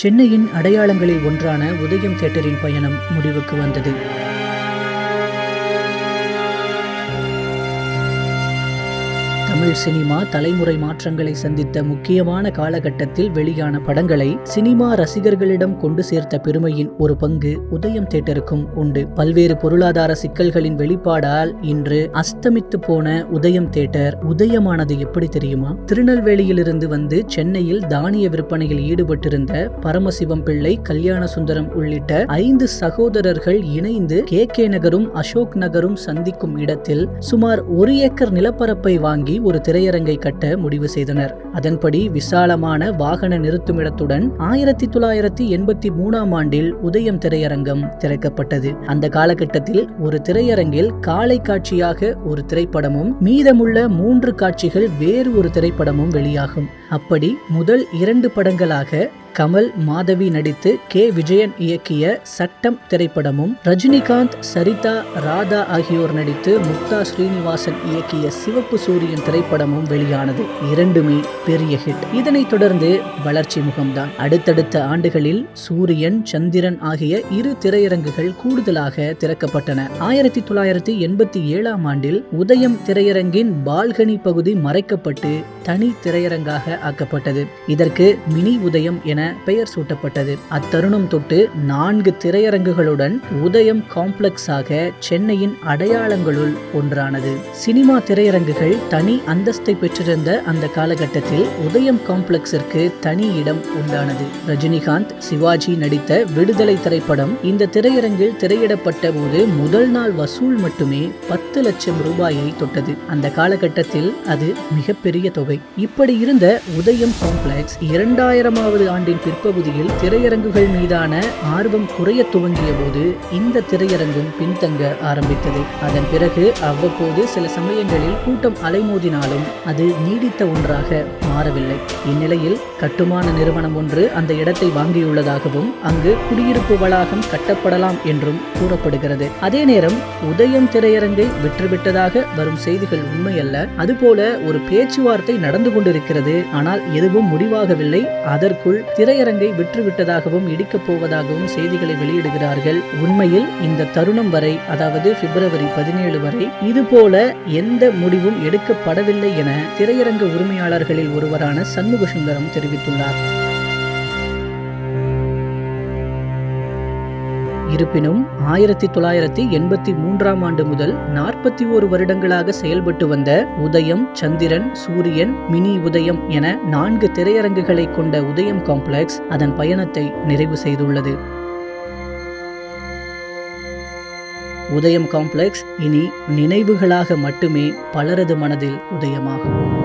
சென்னையின் அடையாளங்களில் ஒன்றான உதயம் தியேட்டரின் பயணம் முடிவுக்கு வந்தது. தமிழ் சினிமா தலைமுறை மாற்றங்களை சந்தித்த முக்கியமான காலகட்டத்தில் வெளியான படங்களை சினிமா ரசிகர்களிடம் கொண்டு சேர்த்த பெருமையின் ஒரு பங்கு உதயம் தேட்டருக்கும் உண்டு. பல்வேறு பொருளாதார சிக்கல்களின் வெளிப்பாடால் இன்று அஸ்தமித்து போன உதயம் தேட்டர் உதயமானது எப்படி தெரியுமா? திருநெல்வேலியிலிருந்து வந்து சென்னையில் தானிய விற்பனையில் ஈடுபட்டிருந்த பரமசிவம் பிள்ளை கல்யாண சுந்தரம் உள்ளிட்ட ஐந்து சகோதரர்கள் இணைந்து கே. கே. நகரும் அசோக் நகரும் சந்திக்கும் இடத்தில் சுமார் ஒரு ஏக்கர் நிலப்பரப்பை வாங்கி ஒரு திரையரங்கை கட்ட முடிவு செய்தனர். அதன்படி விசாலமான வாகன நிறுத்துமிடத்துடன் ஆயிரத்தி தொள்ளாயிரத்தி எண்பத்தி மூணாம் ஆண்டில் உதயம் திரையரங்கம் திறக்கப்பட்டது. அந்த காலகட்டத்தில் ஒரு திரையரங்கில் காலை காட்சியாக ஒரு திரைப்படமும் மீதமுள்ள மூன்று காட்சிகள் வேறு ஒரு திரைப்படமும் வெளியாகும். அப்படி முதல் இரண்டு படங்களாக கமல் மாதவி நடித்து கே. விஜயன் இயக்கிய சட்டம் திரைப்படமும் ரஜினிகாந்த் சரிதா ராதா ஆகியோர் நடித்து முக்தா ஸ்ரீனிவாசன் இயக்கிய சிவப்பு சூரியன் திரைப்படமும் வெளியானது. இரண்டுமே பெரிய ஹிட் இதனைத் தொடர்ந்து வளர்ச்சி முகம்தான். அடுத்தடுத்த ஆண்டுகளில் சூரியன் சந்திரன் ஆகிய இரு திரையரங்குகள் கூடுதலாக திறக்கப்பட்டன. ஆயிரத்தி தொள்ளாயிரத்தி எண்பத்தி ஏழாம் ஆண்டில் உதயம் திரையரங்கின் பால்கனி பகுதி மறைக்கப்பட்டு தனி திரையரங்காக ஆக்கப்பட்டது. இதற்கு மினி உதயம் என பெயர் சூட்டப்பட்டது. அத்தருணம் தொட்டு நான்கு திரையரங்குகளுடன் உதயம் காம்ப்ளெக்ஸாக சென்னையின் அடையாளங்களுள் ஒன்றானது. சினிமா திரையரங்குகள் தனி அந்தஸ்தை பெற்றிருந்த அந்த காலகட்டத்தில் உதயம் காம்ப்ளெக்ஸிற்கு தனி இடம் உண்டானது. ரஜினிகாந்த் சிவாஜி நடித்த விடுதலை திரைப்படம் இந்த திரையரங்கில் திரையிடப்பட்ட போது முதல் நாள் வசூல் மட்டுமே பத்து லட்சம் ரூபாயை தொட்டது. அந்த காலகட்டத்தில் அது மிகப்பெரிய தொகை. இப்படி இருந்த உதயம் காம்ப்ளெக்ஸ் இரண்டாயிரமாவது ஆண்டு ஆண்டின் பிற்பகுதியில் திரையரங்குகள் மீதான ஆர்வம் குறைய துவங்கிய போது இந்த திரையரங்கும் பின்தங்க ஆரம்பித்தது. அதன் பிறகு அவ்வப்போது சில சமயங்களில் கூட்டம் அலைமோதினாலும் அது நீடித்த ஒன்றாக மாறவில்லை. இந்நிலையில் கட்டுமான நிறுவனம் ஒன்று அந்த இடத்தை வாங்கியுள்ளதாகவும் அங்கு குடியிருப்பு வளாகம் கட்டப்படலாம் என்றும் கூறப்படுகிறது. அதே நேரம் உதயம் திரையரங்கை விற்றுவிட்டதாக வரும் செய்திகள் உண்மையல்ல. அதுபோல ஒரு பேச்சுவார்த்தை நடந்து கொண்டிருக்கிறது. ஆனால் எதுவும் முடிவாகவில்லை. அதற்குள் திரையரங்கை விற்றுவிட்டதாகவும் இடிக்கப் போவதாகவும் செய்திகளை வெளியிடுகிறார்கள். உண்மையில் இந்த தருணம் வரை அதாவது பிப்ரவரி பதினேழு வரை இதுபோல எந்த முடிவும் எடுக்கப்படவில்லை என திரையரங்க உரிமையாளர்களில் ஒரு ஒருவரான சண்முக சுந்தரம் தெரிவித்துள்ளார். இருப்பினும் ஆயிரத்தி தொள்ளாயிரத்தி எண்பத்தி மூன்றாம் ஆண்டு முதல் நாற்பத்தி ஓரு வருடங்களாக செயல்பட்டு வந்த உதயம் சந்திரன் சூரியன் மினி உதயம் என நான்கு திரையரங்குகளை கொண்ட உதயம் காம்ப்ளெக்ஸ் அதன் பயணத்தை நிறைவு செய்துள்ளது. உதயம் காம்ப்ளெக்ஸ் இனி நினைவுகளாக மட்டுமே பலரது மனதில் உதயமாகும்.